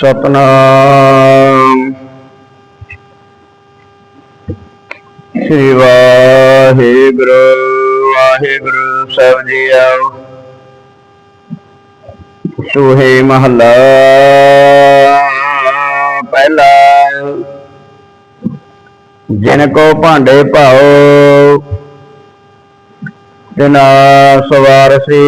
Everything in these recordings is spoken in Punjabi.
ਸਤਨਾਮ। ਸ੍ਰੀ ਵਾਹਿਗੁਰੂ ਵਾਹਿਗੁਰੂ ਸਾਹਿਬ ਜੀ ਆਓ ਸੋਹੇ ਮਹੱਲਾ, ਪਹਿਲਾ। ਜਿਨ ਕੋ ਭਾਂਡੇ ਭਾਓ, ਤਿਨਾ ਸਵਾਰ ਸੀ।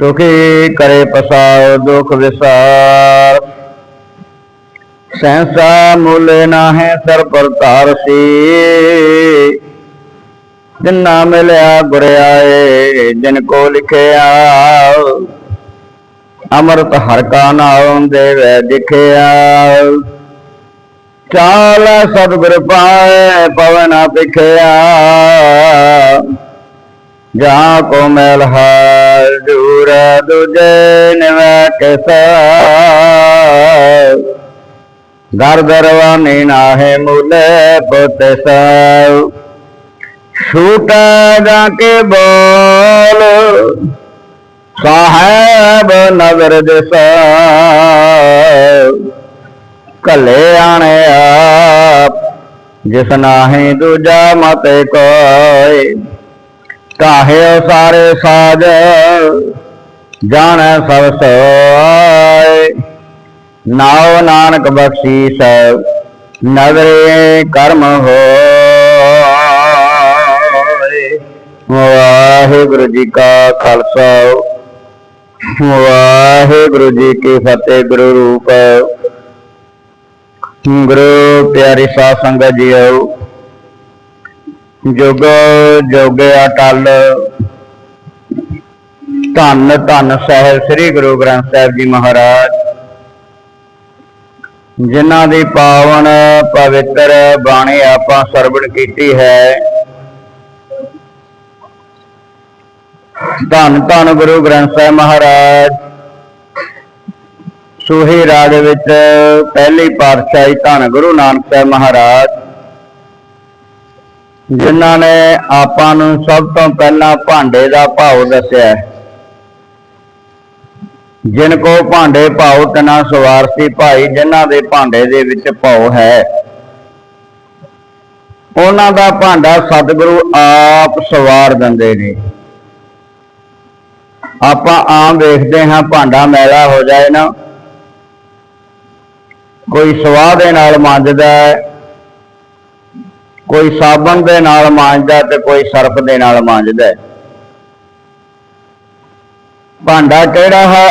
ਸੁਖੀ ਕਰੇ ਪਸਾਉ ਦੁਖ ਵਿਸਾਰ। ਸੈਂਸਾ ਮੁੱਲ ਨਾਹੇ ਸਰ ਪ੍ਰਤਾਰ ਸੀ। ਜਿਨਾ ਮਿਲਿਆ ਗੁਰਿਆਏ ਜਿਨ ਕੋ ਲਿਖਿਆ। ਅਮਰਤ ਹਰ ਕਾ ਨਾਮ ਦੇਵੈ ਦਿਖਿਆ। ਚਾਲ ਸਤਿਗੁਰ ਪਾਏ, ਪਵਨ ਪਿਖਿਆ ਜਾ ਕੋ ਮੈਲ ਹਾਰ। ਦੂਰ ਦੁਜੇ ਨਿਵੈ ਕੈਸਾ ਦਰ ਦਰਵਾਨੀ ਨਾਹੇ ਮੁਲੇ ਪੁੱਤ ਸਾਉ ਛੂਟਾ ਜਾ ਕੇ ਬੋਲ, ਸਾਹਿਬ ਨਗਰ ਦਿਸਾ ਕਲੇ ਆਣੇ ਆਪ, ਜਿਸ ਨਾਹੀ ਦੂਜਾ ਮਤੇ ਕੋਈ। ਕਾਹੇ ਸਾਰੇ ਸਾਜ ਜਾਣੈ ਸਭ ਸੋਏ ਨਾਉ ਨਾਨਕ ਬਖਸ਼ੀਸ, ਨਗਰੇ ਕਰਮ ਹੋਏ। ਵਾਹਿਗੁਰੂ ਜੀ ਕਾ ਖਾਲਸਾ, ਵਾਹਿਗੁਰੂ ਜੀ ਕੀ ਫਤਿਹ ਗੁਰੂ ਰੂਪ। ਗੁਰੂ ਪਿਆਰੀ ਸਾਧ ਸੰਗਤ ਜੀਓ ਜੁਗ ਜੁਗ ਅਟਲ। ਧੰਨ ਧੰਨ ਸਾਹਿਬ ਸ੍ਰੀ ਗੁਰੂ ਗ੍ਰੰਥ ਸਾਹਿਬ ਜੀ ਮਹਾਰਾਜ। ਜਿਨ੍ਹਾਂ ਦੀ ਪਾਵਨ ਪਵਿੱਤਰ ਬਾਣੀ ਆਪਾਂ ਸਰਵਣ ਕੀਤੀ ਹੈ। ਧੰਨ ਧੰਨ ਗੁਰੂ ਗ੍ਰੰਥ ਸਾਹਿਬ ਮਹਾਰਾਜ। ਸੋਹੀ ਰਾਗ ਵਿੱਚ ਪਹਿਲੀ ਪਾਤਸ਼ਾਹੀ ਧੰਨ ਗੁਰੂ ਨਾਨਕ ਸਾਹਿਬ ਮਹਾਰਾਜ। ਜਿਨ੍ਹਾਂ ਨੇ ਆਪਾਂ ਨੂੰ ਸਭ ਤੋਂ ਪਹਿਲਾਂ ਭਾਂਡੇ ਦਾ ਭਾਵ ਦੱਸਿਆ ਹੈ। ਜਿਨ ਕੋ ਭਾਂਡੇ ਭਾਉ ਤਨਾ ਸਵਾਰਸੀ ਭਾਈ, ਜਿਨ੍ਹਾਂ ਦੇ ਭਾਂਡੇ ਦੇ ਵਿੱਚ ਭਾਉ ਹੈ। ਉਹਨਾਂ ਦਾ ਭਾਂਡਾ ਸਤਿਗੁਰੂ ਆਪ ਸਵਾਰ ਦਿੰਦੇ ਨੇ। ਆਪਾਂ ਆਮ ਵੇਖਦੇ ਹਾਂ ਭਾਂਡਾ ਮੈਲਾ ਹੋ ਜਾਏ ਨਾ। ਕੋਈ ਸਵਾਹ ਦੇ ਨਾਲ ਮੰਜਦਾ ਹੈ। ਕੋਈ ਸਾਬਣ ਦੇ ਨਾਲ ਮਾਂਜਦਾ ਤੇ ਕੋਈ ਸਰਫ ਦੇ ਨਾਲ ਮਾਂਜਦਾ। ਭਾਂਡਾ ਕਿਹੜਾ ਹੈ?